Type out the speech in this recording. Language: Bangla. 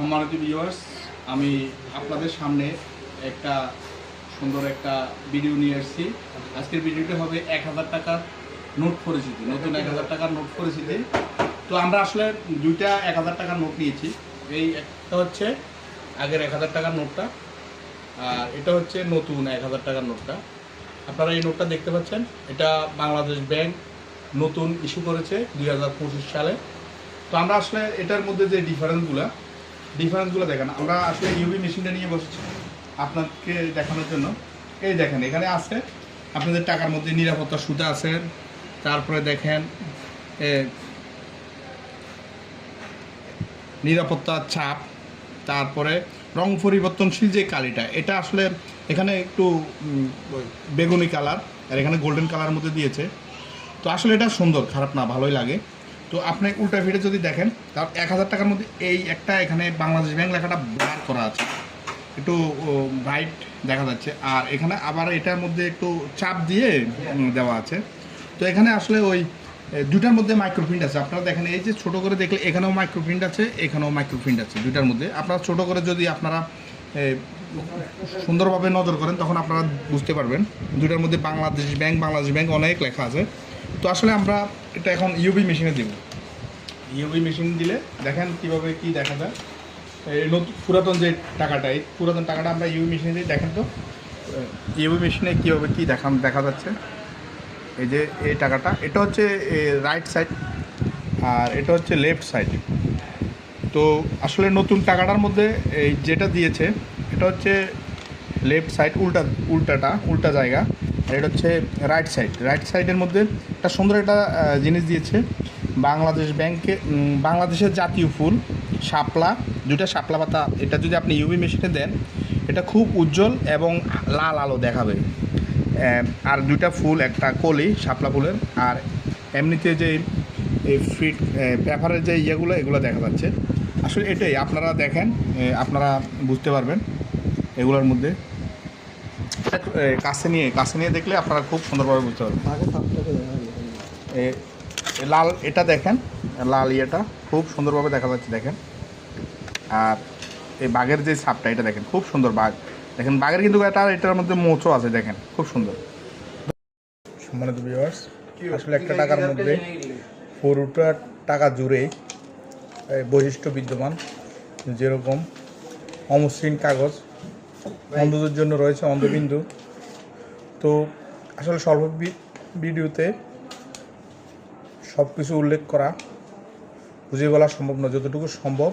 সম্মানিত ভিউয়ার্স আমি আপনাদের সামনে একটা সুন্দর একটা ভিডিও নিয়ে এসেছি। আজকের ভিডিওটা হবে এক হাজার টাকার নোট পরিচিতি। নতুন এক হাজার টাকার নোট পরিচিতি। তো আমরা আসলে দুইটা এক হাজার টাকার নোট নিয়েছি। এই একটা হচ্ছে আগের এক হাজার টাকার নোটটা আর এটা হচ্ছে নতুন এক হাজার টাকার নোটটা আপনারা এই নোটটা দেখতে পাচ্ছেন। এটা বাংলাদেশ ব্যাংক নতুন ইস্যু করেছে দুই হাজার পঁচিশ সালে। তো আমরা আসলে এটার মধ্যে যে ডিফারেন্সগুলো ডিফারেন্সগুলো দেখেন, আমরা আসলে ইউবি মেশিনটা নিয়ে বসেছি আপনাকে দেখানোর জন্য। এই দেখেন, এখানে আছে, আপনাদের টাকার মধ্যে নিরাপত্তা সুতা আছে, তারপরে দেখেন নিরাপত্তার ছাপ, তারপরে রং পরিবর্তনশীল যে কালিটা, এটা আসলে এখানে একটু বেগুনি কালার, আর এখানে গোল্ডেন কালার মধ্যে দিয়েছে। তো আসলে এটা সুন্দর, খারাপ না, ভালোই লাগে। তো আপনি উল্টা ফিরে যদি দেখেন, তার এক হাজার টাকার মধ্যে এই একটা এখানে বাংলাদেশ ব্যাংক লেখাটা ব্লার করা আছে। একটু ব্রাইট দেখা যাচ্ছে। আর এখানে আবার এটার মধ্যে একটু চাপ দিয়ে দেওয়া আছে। তো এখানে আসলে ওই দুটার মধ্যে মাইক্রোপ্রিন্ট আছে। আপনারা দেখেন, এই যে ছোট করে দেখলে এখানেও মাইক্রোপ্রিন্ট আছে, এখানেও মাইক্রোপ্রিন্ট আছে দুটার মধ্যে। আপনারা ছোট করে যদি আপনারা সুন্দরভাবে নজর করেন, তখন আপনারা বুঝতে পারবেন। দুটার মধ্যে বাংলাদেশ ব্যাংক বাংলাদেশ ব্যাংক অনেক লেখা আছে। তো আসলে আমরা এটা এখন ইউবি মেশিনে দিব। ইউবি মেশিন দিলে দেখেন কীভাবে কি দেখা যায়। এই নতুন পুরাতন যে টাকাটা, এই পুরাতন টাকাটা আমরা ইউবি মেশিনে দিই। দেখেন তো ইউবি মেশিনে কীভাবে কী দেখা দেখা যাচ্ছে। এই যে এই টাকাটা, এটা হচ্ছে রাইট সাইড আর এটা হচ্ছে লেফট সাইড তো আসলে নতুন টাকাটার মধ্যে এই যেটা দিয়েছে, এটা হচ্ছে লেফট সাইড উল্টা, উল্টাটা, উল্টা জায়গা। আর এটা হচ্ছে রাইট সাইড রাইট সাইডের মধ্যে একটা সুন্দর একটা জিনিস দিয়েছে। বাংলাদেশ ব্যাংকে বাংলাদেশের জাতীয় ফুল, শাপলা দুটা শাপলা পাতা। এটা যদি আপনি ইউভি মেশিনে দেন, এটা খুব উজ্জ্বল এবং লাল আলো দেখাবে। আর দুইটা ফুল, একটা কলি, শাপলা ফুলের। আর এমনিতে যে এই ফিট পেপারের যে ইয়েগুলো, এগুলো দেখা যাচ্ছে। আসলে এটাই, আপনারা দেখেন আপনারা বুঝতে পারবেন এগুলোর মধ্যে। কাছে নিয়ে কাছে নিয়ে দেখলে আপনারা খুব সুন্দরভাবে বুঝতে পারবেন। লাল এটা দেখেন লাল ইয়েটা খুব সুন্দরভাবে দেখা যাচ্ছে দেখেন। আর এই বাঘের যে সাপটা এটা দেখেন খুব সুন্দর বাঘ। দেখেন বাঘের কিন্তু এটা এটার মধ্যে মোচও আছে দেখেন খুব সুন্দর। সম্মানিত ভিউয়ার্স আসলে একটা টাকার মধ্যে পুরোটা টাকা জুড়ে বৈশিষ্ট্য বিদ্যমান যেরকম অমসৃণ কাগজ অন্ধদের জন্য রয়েছে অন্ধবিন্দু তো আসলে স্বল্প ভিডিওতে সব কিছু উল্লেখ করা বুঝিয়ে বলা সম্ভব না যতটুকু সম্ভব।